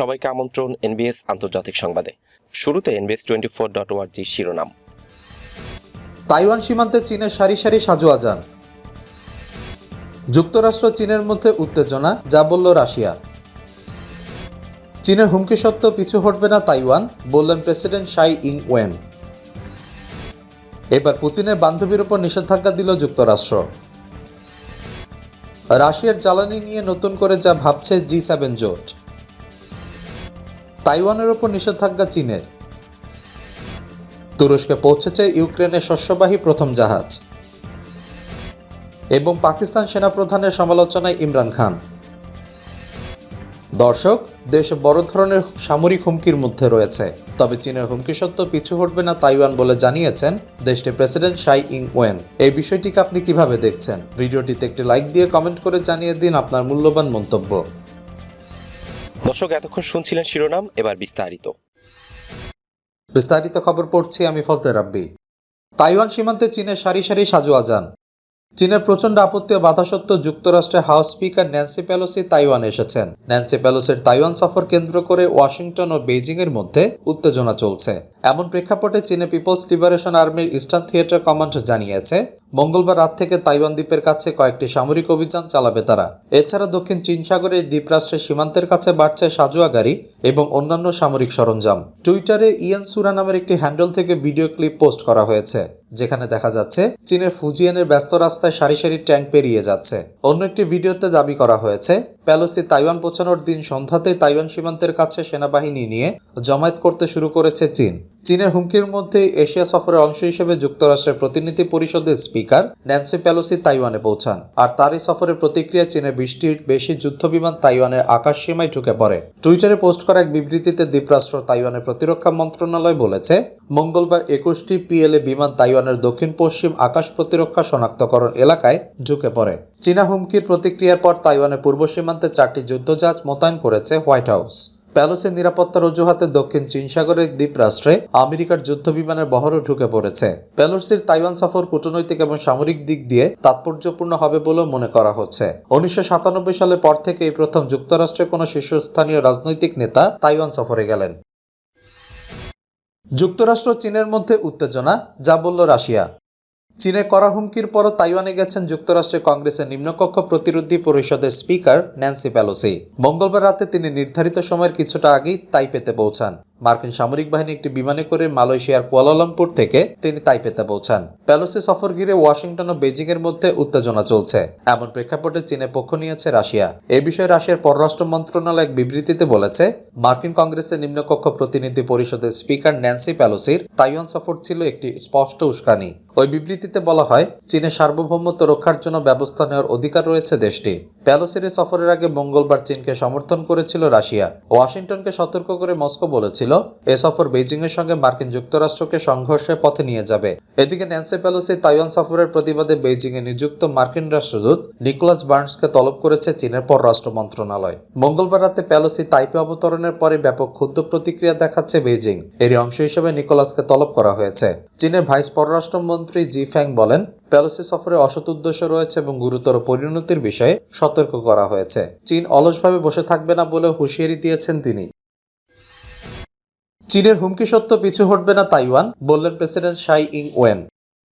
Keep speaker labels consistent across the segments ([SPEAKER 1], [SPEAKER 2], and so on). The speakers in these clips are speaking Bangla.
[SPEAKER 1] সবাইকে আমন্ত্রণ এনবিএস আন্তর্জাতিক সংবাদে। শুরুতে এনবিএস টোয়েন্টি ফোর ডট ওয়ার্জি শিরোনাম।
[SPEAKER 2] তাইওয়ান সীমান্তে চীনের সারি সারি সাজোয়া যান। যুক্তরাষ্ট্র চীনের মধ্যে উত্তেজনা, যা বলল রাশিয়া। চীনের হুমকি সত্ত্বেও পিছু হটবে না তাইওয়ান, বললেন প্রেসিডেন্ট শাই ইং ওয়েন এবার পুতিনের বান্ধবীর উপর নিষেধাজ্ঞা দিল যুক্তরাষ্ট্র। রাশিয়ার জ্বালানি নিয়ে নতুন করে যা ভাবছে জি সেভেন জোট। তাইওয়ানের উপর নিষেধাজ্ঞা চীনের। তুরস্কে পৌঁছেছে ইউক্রেনের শস্যবাহী প্রথম জাহাজ। এবং পাকিস্তান সেনাপ্রধানের সমালোচনায় ইমরান খান। দর্শক, দেশ বড় ধরনের সামরিক হুমকির মধ্যে রয়েছে। তবে চীনের হুমকি সত্ত্বেও পিছু হটবে না তাইওয়ান বলে জানিয়েছেন দেশটির প্রেসিডেন্ট শাই ইং ওয়েন এই বিষয়টিকে আপনি কীভাবে দেখছেন? ভিডিওটিতে একটি লাইক দিয়ে কমেন্ট করে জানিয়ে দিন আপনার মূল্যবান মন্তব্য।
[SPEAKER 1] দর্শক, এতক্ষণ শুনছিলেন শিরোনাম, এবার বিস্তারিত।
[SPEAKER 2] বিস্তারিত খবর পড়ছি আমি ফজলে রাব্বি। তাইওয়ান সীমান্তে চীনের সারি সারি সাজু যান চীনের প্রচণ্ড আপত্তি ও বাধা সত্ত্বেও যুক্তরাষ্ট্রের house speaker Nancy Pelosi Taiwan এসেছেন। ন্যান্সি পেলোসির তাইওয়ান সফর কেন্দ্র করে ওয়াশিংটন ও বেইজিং এর মধ্যে উত্তেজনা চলছে। এমন প্রেক্ষাপটে চীনে পিপলস লিবারেশন আর্মির ইস্টার্ন থিয়েটার কমান্ড জানিয়েছে, মঙ্গলবার রাত থেকে তাইওয়ান দ্বীপের কাছে কয়েকটি সামরিক অভিযান চালাবে তারা। এছাড়া দক্ষিণ চীন সাগরের দ্বীপরাষ্ট্রের সীমান্তের কাছে বাড়ছে সাজোয়া গাড়ি এবং অন্যান্য সামরিক সরঞ্জাম। টুইটারে ইয়েন সুরা নামের একটি হ্যান্ডেল থেকে ভিডিও ক্লিপ পোস্ট করা হয়েছে। যেখানে দেখা যাচ্ছে চীনের ফুজিয়ানের ব্যস্ত রাস্তায় সারি সারি ট্যাঙ্ক পেরিয়ে যাচ্ছে। অন্য একটি ভিডিওতে দাবি করা হয়েছে, প্যালোসি তাইওয়ান পৌঁছানোর দিন সন্ধ্যাতে তাইওয়ান সীমান্তের কাছে সেনাবাহিনী নিয়ে জমায়েত করতে শুরু করেছে চীন। চীনের হুমকির মধ্যে এশিয়া সফরের অংশ হিসেবে যুক্তরাষ্ট্রের প্রতিনিধি পরিষদের স্পিকার ন্যান্সি প্যালোসি তাইওয়ানে পৌঁছান, আর তারই সফরের প্রতিক্রিয়া চীনে বৃষ্টির বেশি যুদ্ধবিমান তাইওয়ানের আকাশ সীমায় ঢুকে পড়ে। টুইটারে পোস্ট করা এক বিবৃতিতে দ্বীপরাষ্ট্র তাইওয়ানের প্রতিরক্ষা মন্ত্রণালয় বলেছে, মঙ্গলবার একুশটি পিএলএ বিমান তাইওয়ানের দক্ষিণ পশ্চিম আকাশ প্রতিরক্ষা শনাক্তকরণ এলাকায় ঢুকে পড়ে। চীনা হুমকির প্রতিক্রিয়ার পর তাইওয়ানের পূর্ব সীমান্তে চারটি যুদ্ধজাহাজ মোতায়েন করেছে হোয়াইট হাউস। প্যালোসের নিরাপত্তার অজুহাতে দক্ষিণ চীন সাগরের দ্বীপরাষ্ট্রে আমেরিকার যুদ্ধ বিমানের বহরও ঢুকে পড়েছে। প্যালোসির তাইওয়ান সফর কূটনৈতিক এবং সামরিক দিক দিয়ে তাৎপর্যপূর্ণ হবে বলেও মনে করা হচ্ছে। উনিশশো সালের পর থেকে এই প্রথম যুক্তরাষ্ট্রের কোনো শীর্ষস্থানীয় রাজনৈতিক নেতা তাইওয়ান সফরে গেলেন। যুক্তরাষ্ট্র চীনের মধ্যে উত্তেজনা, যা বলল রাশিয়া। চীনের করা হুমকির পরও তাইওয়ানে গেছেন যুক্তরাষ্ট্রের কংগ্রেসের নিম্নকক্ষ প্রতিরোধী পরিষদের স্পিকার ন্যান্সি প্যালোসি মঙ্গলবার রাতে তিনি নির্ধারিত সময়ের কিছুটা আগেই তাইপেতে পৌঁছান। মার্কিন সামরিক বাহিনী একটি বিমানে করে মালয়েশিয়ার কুয়ালালামপুর থেকে তিনি তাইপেতে পৌঁছান। প্যালোসি সফর ঘিরে ওয়াশিংটন ও বেজিং এর মধ্যে উত্তেজনা চলছে। এমন প্রেক্ষাপটে চীনের পক্ষ নিয়েছে রাশিয়া। এ বিষয়ে রাশিয়ার পররাষ্ট্র মন্ত্রণালয় এক বিবৃতিতে বলেছে, মার্কিন কংগ্রেসের নিম্নকক্ষ প্রতিনিধি পরিষদের স্পিকার ন্যান্সি প্যালোসির তাইওয়ান সফর ছিল একটি স্পষ্ট উস্কানি। ওই বিবৃতিতে বলা হয়, চীনের সার্বভৌমত্ব রক্ষার জন্য ব্যবস্থা নেওয়ার অধিকার রয়েছে দেশটি। প্যালোসির সফরের আগে মঙ্গলবার চীনকে সমর্থন করেছিল রাশিয়া। ওয়াশিংটনকে সতর্ক করে মস্কো বলেছিল, এ সফর বেজিং এর সঙ্গে মার্কিন যুক্তরাষ্ট্রকে সংঘর্ষের পথে নিয়ে যাবে। এদিকে ন্যান্সি প্যালোসি তাইওয়ান সফরের প্রতিবাদে বেজিং এ নিযুক্ত মার্কিন রাষ্ট্রদূত নিকোলাস বার্নসকে তলব করেছে চীনের পররাষ্ট্র মন্ত্রণালয়। মঙ্গলবার রাতে প্যালোসি তাইপে অবতরণের পরে ব্যাপক ক্ষুদ্র প্রতিক্রিয়া দেখাচ্ছে বেজিং এরই অংশ হিসেবে নিকোলাসকে তলব করা হয়েছে। চীনের ভাইস পররাষ্ট্রমন্ত্রী জি ফ্যাং বলেন প্যালোসি সফরে অসৎ উদ্দেশ্য রয়েছে এবং গুরুতর পরিণতির বিষয়ে সতর্ক করা হয়েছে। চীন অলসভাবে বসে থাকবে না বলে হুঁশিয়ারি দিয়েছেন তিনি। চীনের হুমকি সত্ত্বেও পিছু হটবে না তাইওয়ান, বললেন প্রেসিডেন্ট শাই ইং ওয়েন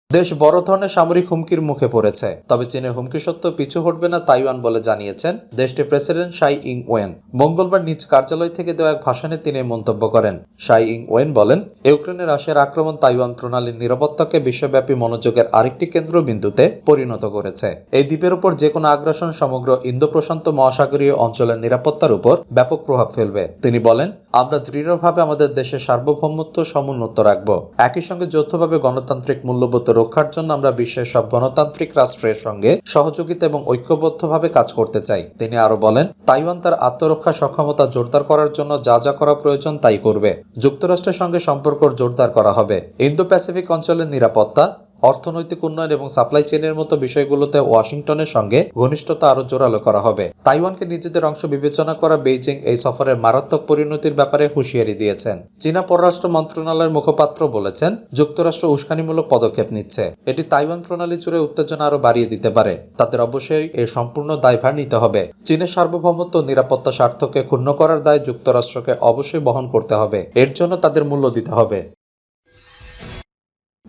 [SPEAKER 2] দেশ বড় ধরনের সামরিক হুমকির মুখে পড়েছে। তবে চীনের হুমকি সত্ত্বেও পিছু হটবে না তাইওয়ান বলে জানিয়েছেন দেশটির প্রেসিডেন্ট শাই ইং ওয়েন মঙ্গলবার নিজ কার্যালয় থেকে দেওয়া এক ভাষণে তিনি মন্তব্য করেন। শাই ইং ওয়েন বলেন, ইউক্রেনে রাশিয়ার আক্রমণ তাইওয়ান প্রণালীর নিরাপত্তাকে বিশ্বব্যাপী মনোযোগের আরেকটি কেন্দ্রবিন্দুতে পরিণত করেছে। এই দ্বীপের উপর যে কোনো আগ্রাসন সমগ্র ইন্দো প্রশান্ত মহাসাগরীয় অঞ্চলের নিরাপত্তার উপর ব্যাপক প্রভাব ফেলবে। তিনি বলেন, আমরা দৃঢ়ভাবে আমাদের দেশের সার্বভৌমত্ব সমুন্নত রাখব। একই সঙ্গে যৌথভাবে গণতান্ত্রিক মূল্যবোধ রক্ষার জন্য আমরা বিশ্বের সব গণতান্ত্রিক রাষ্ট্রের সঙ্গে সহযোগিতা এবং ঐক্যবদ্ধভাবে কাজ করতে চাই। তিনি আরও বলেন, তাইওয়ান তার আত্মরক্ষা সক্ষমতা জোরদার করার জন্য যা যা করা প্রয়োজন তাই করবে। যুক্তরাষ্ট্রের সঙ্গে সম্পর্ক জোরদার করা হবে। ইন্দো প্যাসিফিক অঞ্চলের নিরাপত্তা অর্থনৈতিক উন্নয়ন এবং সাপ্লাই চেইনের মতো বিষয়গুলোতে ওয়াশিংটনের সঙ্গে ঘনিষ্ঠতা আরও জোরালো করা হবে। তাইওয়ানকে নিজেদের অংশ বিবেচনা করা বেইজিং এই সফরের মারাত্মক পরিণতির ব্যাপারে হুঁশিয়ারি দিয়েছেন। চীনা পররাষ্ট্র মন্ত্রণালয়ের মুখপাত্র বলেছেন, যুক্তরাষ্ট্র উস্কানিমূলক পদক্ষেপ নিচ্ছে। এটি তাইওয়ান প্রণালী জুড়ে উত্তেজনা আরও বাড়িয়ে দিতে পারে। তাদের অবশ্যই এর সম্পূর্ণ দায়ভার নিতে হবে। চীনের সার্বভৌমত্ব নিরাপত্তা স্বার্থকে ক্ষুণ্ণ করার দায় যুক্তরাষ্ট্রকে অবশ্যই বহন করতে হবে। এর জন্য তাদের মূল্য দিতে হবে।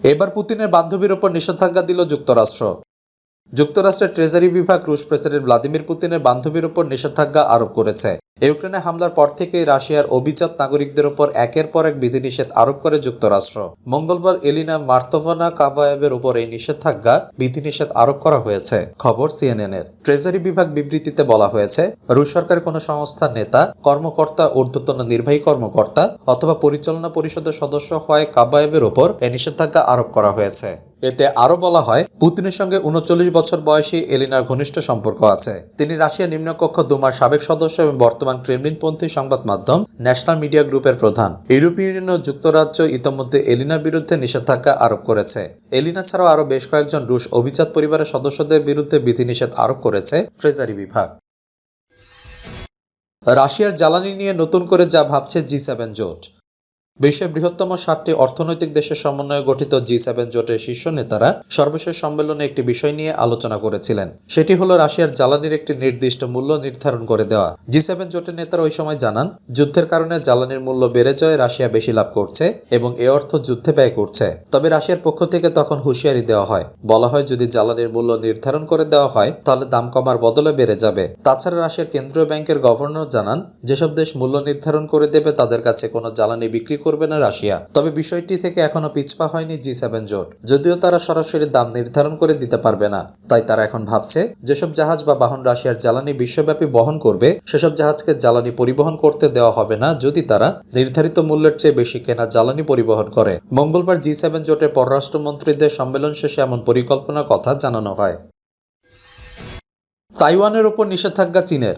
[SPEAKER 2] এবার পুতিনের বান্ধবীর ওপর নিষেধাজ্ঞা দিল যুক্তরাষ্ট্র। যুক্তরাষ্ট্রের ট্রেজারি বিভাগ রুশ প্রেসিডেন্ট ভ্লাদিমির পুতিনের বান্ধবীর ওপর নিষেধাজ্ঞা আরোপ করেছে। ইউক্রেনে হামলার পর থেকেই রাশিয়ার অভিজাত নাগরিকদের ওপর একের পর এক বিধিনিষেধ আরোপ করে যুক্তরাষ্ট্র। মঙ্গলবার এলিনা মার্তোভানা কাভায়েভের উপর এই নিষেধাজ্ঞা বিধিনিষেধ আরোপ করা হয়েছে, খবর সিএনএন এর ট্রেজারি বিভাগ বিবৃতিতে বলা হয়েছে, রুশ সরকারের কোনো সংস্থার নেতা, কর্মকর্তা, ঊর্ধ্বতন নির্বাহী কর্মকর্তা অথবা পরিচালনা পরিষদের সদস্য হয় কাবায়েবের ওপর এই নিষেধাজ্ঞা আরোপ করা হয়েছে। এতে আরও বলা হয়, পুতিনের সঙ্গে উনচল্লিশ বছর বয়সী এলিনার ঘনিষ্ঠ সম্পর্ক আছে। তিনি রাশিয়া নিম্নকক্ষ দুমার সাবেক সদস্য এবং বর্তমান ক্রেমলিনপন্থী সংবাদ মাধ্যম ন্যাশনাল মিডিয়া গ্রুপের প্রধান। ইউরোপীয় ইউনিয়ন ও যুক্তরাজ্য ইতোমধ্যে এলিনার বিরুদ্ধে নিষেধাজ্ঞা আরোপ করেছে। এলিনা ছাড়াও আরও বেশ কয়েকজন রুশ অভিজাত পরিবারের সদস্যদের বিরুদ্ধে বিধিনিষেধ আরোপ করেছে ট্রেজারি বিভাগ। রাশিয়ার জ্বালানি নিয়ে নতুন করে যা ভাবছে জি সেভেন জোট। বিশ্বের বৃহত্তম সাতটি অর্থনৈতিক দেশের সমন্বয়ে গঠিত জি সেভেন জোটের শীর্ষ নেতারা সর্বশেষ সম্মেলনে একটি বিষয় নিয়ে আলোচনা করেছিলেন। সেটি হলো রাশিয়ার জ্বালানির একটি নির্দিষ্ট মূল্য নির্ধারণ করে দেওয়া। জি সেভেন জোটের নেতারা ওই সময় জানান, যুদ্ধের কারণে জ্বালানির মূল্য বেড়ে যায়, রাশিয়া বেশি লাভ করছে এবং এ অর্থ যুদ্ধে ব্যয় করছে। তবে রাশিয়ার পক্ষ থেকে তখন হুঁশিয়ারি দেওয়া হয়। বলা হয়, যদি জ্বালানির মূল্য নির্ধারণ করে দেওয়া হয়, তাহলে দাম কমার বদলে বেড়ে যাবে। তাছাড়া রাশিয়ার কেন্দ্রীয় ব্যাংকের গভর্নর জানান, যেসব দেশ মূল্য নির্ধারণ করে দেবে, তাদের কাছে কোনো জ্বালানি বিক্রি করবে না রাশিয়া। তবে বিষয়টি থেকে এখনও পিছপা হয়নি জি সেভেন জোট। যদিও তারা সরাসরি দাম নির্ধারণ করে দিতে পারবে না। তাই তারা এখন ভাবছে, যেসব জাহাজ বা বাহন রাশিয়ার জ্বালানি বিশ্বব্যাপী বহন করবে, সেসব জাহাজকে জ্বালানি পরিবহন করতে দেওয়া হবে না যদি তারা নির্ধারিত মূল্যের চেয়ে বেশি কেনা জ্বালানি পরিবহন করে। মঙ্গলবার জি সেভেন জোটের পররাষ্ট্রমন্ত্রীদের সম্মেলন শেষে এমন পরিকল্পনার কথা জানানো হয়। তাইওয়ানের উপর নিষেধাজ্ঞা চীনের।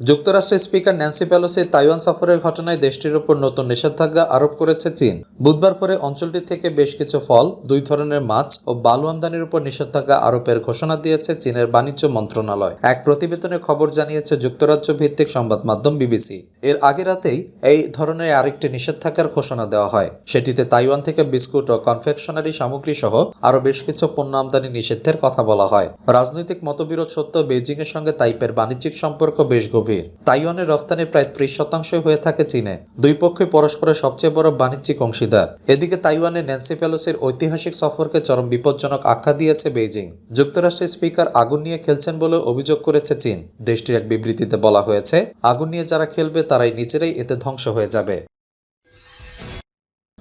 [SPEAKER 2] যুক্তরাষ্ট্রের স্পিকার ন্যান্সি পেলোসি তাইওয়ান সফরের ঘটনায় দেশটির উপর নতুন নিষেধাজ্ঞা আরোপ করেছে চীন। বুধবার পরে অঞ্চলটি থেকে বেশ কিছু ফল, দুই ধরনের মাছ ও বালু আমদানির উপর নিষেধাজ্ঞা আরোপের ঘোষণা দিয়েছে চীনের বাণিজ্য মন্ত্রণালয়। এক প্রতিবেদনে খবর জানিয়েছে যুক্তরাজ্য ভিত্তিক সংবাদ মাধ্যম বিবিসি। এর আগে রাতেই এই ধরনের আরেকটি নিষেধাজ্ঞার ঘোষণা দেওয়া হয়। সেটিতে তাইওয়ান থেকে বিস্কুট ও কনফেকশনারি সামগ্রী সহ আরও বেশ কিছু পণ্য আমদানি নিষিদ্ধের কথা বলা হয়। রাজনৈতিক মতবিরোধ সত্ত্বেও বেজিং এর সঙ্গে তাইপের বাণিজ্যিক সম্পর্ক বেশ গভীর। তাইওয়ানের রফতানি প্রায় ত্রিশ শতাংশই হয়ে থাকে চীনে। দুই পক্ষই পরস্পরের সবচেয়ে বড় বাণিজ্যিক অংশীদার। এদিকে তাইওয়ানের ন্যান্সি পেলোসির ঐতিহাসিক সফরকে চরম বিপজ্জনক আখ্যা দিয়েছে বেইজিং। যুক্তরাষ্ট্রের স্পিকার আগুন নিয়ে খেলছেন বলে অভিযোগ করেছে চীন। দেশটির এক বিবৃতিতে বলা হয়েছে, আগুন নিয়ে যারা খেলবে তারাই নিজেরাই এতে ধ্বংস হয়ে যাবে।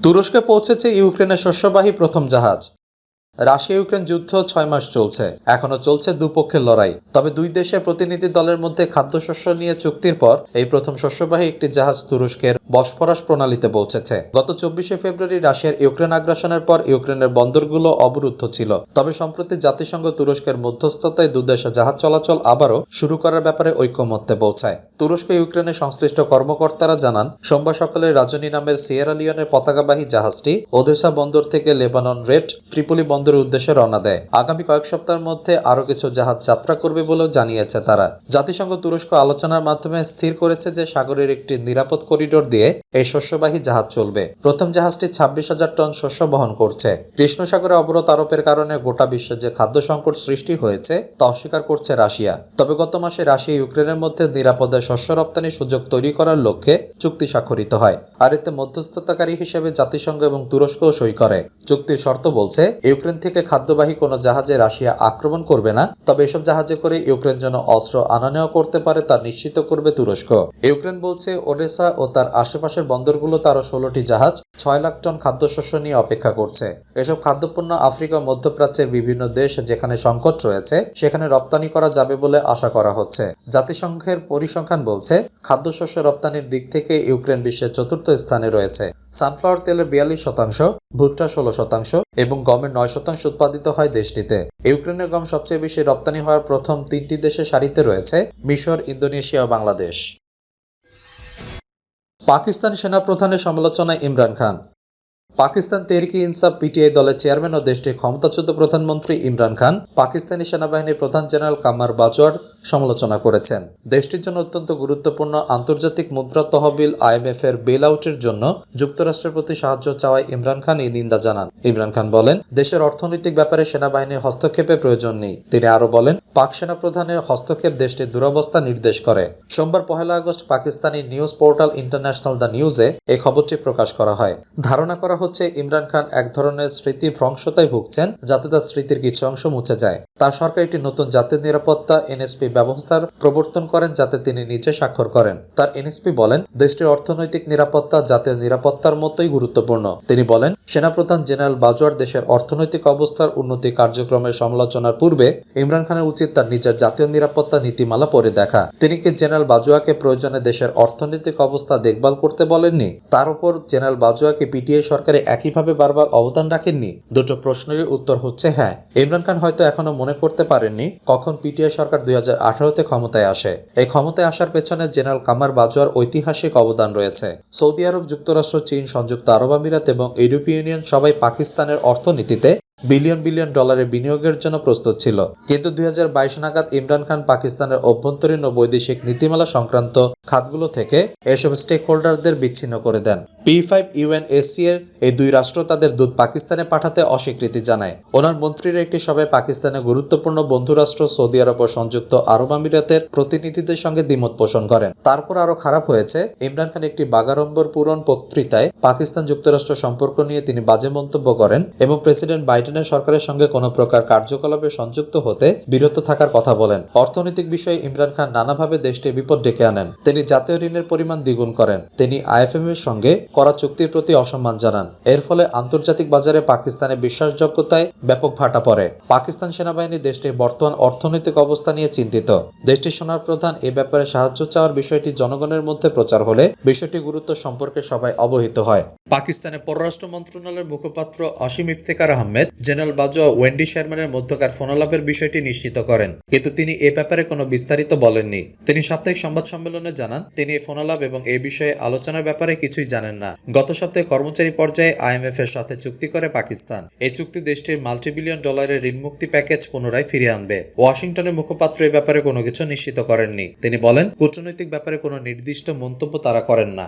[SPEAKER 2] তুরস্কে পৌঁছেছে ইউক্রেনের শস্যবাহী প্রথম জাহাজ। রাশিয়া ইউক্রেন যুদ্ধ ছয় মাস চলছে। এখনও চলছে দুপক্ষের লড়াই। তবে দুই দেশের প্রতিনিধি দলের মধ্যে খাদ্যশস্য নিয়ে চুক্তির পর এই প্রথম শস্যবাহী একটি জাহাজ তুরস্কের বসফরাস প্রণালীতে পৌঁছেছে। গত চব্বিশে ফেব্রুয়ারি রাশিয়ার ইউক্রেন আগ্রাসনের পর ইউক্রেনের বন্দরগুলো অবরুদ্ধ ছিল। তবে সম্প্রতি জাতিসংঘ তুরস্কের মধ্যস্থতায় দুদেশে জাহাজ চলাচল আবারও শুরু করার ব্যাপারে ঐক্যমত্যে পৌঁছায়। তুরস্ক ইউক্রেনের সংশ্লিষ্ট কর্মকর্তারা জানান, সোমবার সকালে রাজনী নামের সিয়েরা লিওনের পতাকাবাহী জাহাজটি ওদেসা বন্দর থেকে লেবানন রেড ত্রিপলি বন্দরের উদ্দেশ্যে রওনা দেয়। আগামী কয়েক সপ্তাহের মধ্যে আরও কিছু জাহাজ যাত্রা করবে বলেও জানিয়েছে তারা। জাতিসংঘ তুরস্ক আলোচনার মাধ্যমে স্থির করেছে যে সাগরের একটি নিরাপদ করিডোর দিয়ে এই শস্যবাহী জাহাজ চলবে। প্রথম জাহাজটি ছাব্বিশ হাজার টন শস্য বহন করছে। কৃষ্ণ সাগরে অবরোধ আরোপের কারণে গোটা বিশ্বে যে খাদ্য সংকট সৃষ্টি হয়েছে, তা অস্বীকার করছে রাশিয়া। তবে গত মাসে রাশিয়া ইউক্রেনের মধ্যে নিরাপদে শস্য রপ্তানির সুযোগ তৈরি করার লক্ষ্যে চুক্তি স্বাক্ষরিত হয়, আর এতে মধ্যস্থতাকারী হিসেবে জাতিসংঘ এবং তুরস্কও সই করে। চুক্তির শর্ত বলছে, ইউক্রেন থেকে খাদ্যবাহী কোনো জাহাজে রাশিয়া আক্রমণ করবে না, তবে এসব জাহাজে করে ইউক্রেন যেন অস্ত্র আনা নেওয়া করতে পারে তা নিশ্চিত করবে তুরস্ক। ইউক্রেন বলছে, ওডেসা ও তার আশেপাশের বন্দরগুলো তারও ষোলোটি জাহাজ ছয় লাখ টন খাদ্যশস্য নিয়ে অপেক্ষা করছে। এসব খাদ্যপণ্য আফ্রিকা, মধ্যপ্রাচ্যের বিভিন্ন দেশ যেখানে সংকট রয়েছে, সেখানে রপ্তানি করা যাবে বলে আশা করা হচ্ছে। জাতিসংঘের পরিসংখ্যান বলছে, খাদ্যশস্য রপ্তানির দিক থেকে ইউক্রেন বিশ্বের চতুর্থ স্থানে রয়েছে। সানফ্লাওয়ার তেলের বিয়াল্লিশ শতাংশ, ভুট্টা ষোলো শতাংশ এবং গমের নয় শতাংশ উৎপাদিত হয় দেশটিতে। ইউক্রেনের গম সবচেয়ে বেশি রপ্তানি হওয়ার প্রথম তিনটি দেশের সারিতে রয়েছে মিশর, ইন্দোনেশিয়া ও বাংলাদেশ। পাকিস্তান সেনাপ্রধানের সমালোচনায় ইমরান খান। পাকিস্তান তেহরিকি ইনসাফ পিটিআই দলের চেয়ারম্যান ও দেশটির ক্ষমতাচ্যুত প্রধানমন্ত্রী ইমরান খান পাকিস্তানি সেনাবাহিনীর প্রধান জেনারেল কামার বাজওয়ার সমালোচনা করেছেন। দেশটির জন্য অত্যন্ত গুরুত্বপূর্ণ আন্তর্জাতিক মুদ্রা তহবিল আইএমএফ এর বেল আউটের জন্য যুক্তরাষ্ট্রের প্রতি সাহায্য চাওয়ায় ইমরান খান এই নিন্দা জানান। ইমরান খান বলেন, দেশের অর্থনৈতিক ব্যাপারে সেনাবাহিনীর হস্তক্ষেপের প্রয়োজন নেই। তিনি আরও বলেন, পাক সেনা প্রধানের হস্তক্ষেপ দেশটির দুরবস্থা নির্দেশ করে। সোমবার পহেলা August Pakistani news portal international the নিউজে এই খবরটি প্রকাশ করা হয়। ধারণা করা হচ্ছে ইমরান খান এক ধরনের স্মৃতি ভ্রংশতায় ভুগছেন যাতে তার স্মৃতির কিছু অংশ মুছে যায়। তার সরকার একটি নতুন জাতীয় নিরাপত্তা, এনএসপি ব্যবস্থার প্রবর্তন করেন যাতে তিনি নিজে স্বাক্ষর করেন। তার এনএসপি বলেন, দেশটির অর্থনৈতিক নিরাপত্তা জাতীয় নিরাপত্তার মতোই গুরুত্বপূর্ণ। তিনি বলেন, সেনাপ্রধান জেনারেল বাজওয়ার দেশের অর্থনৈতিক অবস্থার উন্নতি কার্যক্রমের সমালোচনার পূর্বে ইমরান খানের উচিত তার নিজের জাতীয় নিরাপত্তা নীতিমালা পড়ে দেখা। তিনি কি জেনারেল বাজওয়াকে প্রয়োজনে দেশের অর্থনৈতিক অবস্থা দেখভাল করতে বলেননি? তার উপর জেনারেল বাজওয়াকে পিটিআই সরকারে একইভাবে বারবার অবদান রাখেননি। দুটো প্রশ্নেরই উত্তর হচ্ছে হ্যাঁ। ইমরান খান হয়তো এখনও মনে করতে পারেননি কখন পিটিআই সরকার দুই আঠারোতে ক্ষমতায় আসে। এই ক্ষমতায় আসার পেছনে জেনারেল কামার বাজওয়ার ঐতিহাসিক অবদান রয়েছে। সৌদি আরব, যুক্তরাষ্ট্র, চীন, সংযুক্ত আরব আমিরাত এবং ইউরোপীয় ইউনিয়ন সবাই পাকিস্তানের অর্থনীতিতে বিলিয়ন বিলিয়ন ডলারের বিনিয়োগের জন্য প্রস্তুত ছিল। কিন্তু দুই হাজার বাইশ নাগাদ ইমরান খান পাকিস্তানের অভ্যন্তরীণ ও বৈদেশিক নীতিমালা সংক্রান্ত খাতগুলো থেকে এসব স্টেক হোল্ডারদের বিচ্ছিন্ন করে দেন। পি ফাইভ ইউএনএসসি এর এই দুই রাষ্ট্র তাদের দূত পাকিস্তানে পাঠাতে অস্বীকৃতি জানায়। ওনার মন্ত্রীর একটি সভায় পাকিস্তানের গুরুত্বপূর্ণ বন্ধুরাষ্ট্র সৌদি আরব ও সংযুক্ত আরব আমিরাতের প্রতিনিধিদের সঙ্গে দ্বিমত পোষণ করেন। তারপর আরও খারাপ হয়েছে, ইমরান খান একটি বাগাড়ম্বর পূরণ বক্তৃতায় পাকিস্তান যুক্তরাষ্ট্র সম্পর্ক নিয়ে তিনি বাজে মন্তব্য করেন এবং প্রেসিডেন্ট বাইডেনের সরকারের সঙ্গে কোনো প্রকার কার্যকলাপে সংযুক্ত হতে বিরত থাকার কথা বলেন। অর্থনৈতিক বিষয়ে ইমরান খান নানাভাবে দেশটির বিপদ ডেকে আনেন। তিনি জাতীয় ঋণের পরিমাণ দ্বিগুণ করেন। তিনি আইএফএম এর সঙ্গে করা চুক্তির প্রতি অসম্মান জানান। এর ফলে আন্তর্জাতিক বাজারে পাকিস্তানের বিশ্বাসযোগ্যতায় ব্যাপক ভাটা পড়ে। পাকিস্তান সেনাবাহিনী দেশটির বর্তমান অর্থনৈতিক অবস্থা নিয়ে চিন্তিত। দেশটির সোনার প্রধান এ ব্যাপারে সাহায্য চাওয়ার বিষয়টি জনগণের মধ্যে প্রচার হলে বিষয়টি গুরুত্ব সম্পর্কে সবাই অবহিত হয়। পাকিস্তানের পররাষ্ট্র মন্ত্রণালয়ের মুখপাত্র অসীম ইফতেকার আহমেদ, জেনারেল বাজওয়া ওয়েন্ডি শারমানের মধ্যকার ফোনালাপের বিষয়টি নিশ্চিত করেন। কিন্তু তিনি এ ব্যাপারে কোনো বিস্তারিত বলেননি। তিনি সাপ্তাহিক সংবাদ সম্মেলনে জানান, তিনি এই ফোনালাপ এবং এ বিষয়ে আলোচনার ব্যাপারে কিছুই জানেন না। গত সপ্তাহে কর্মচারী পর্যায়ে আইএমএফ এর সাথে চুক্তি করে পাকিস্তান। এই চুক্তি দেশটির মাল্টিবিলিয়ন ডলারের ঋণ মুক্তি প্যাকেজ পুনরায় ফিরিয়ে আনবে। ওয়াশিংটনের মুখপাত্র এ ব্যাপারে কোনো কিছু নিশ্চিত করেননি। তিনি বলেন, কূটনৈতিক ব্যাপারে কোনো নির্দিষ্ট মন্তব্য তারা করেন না।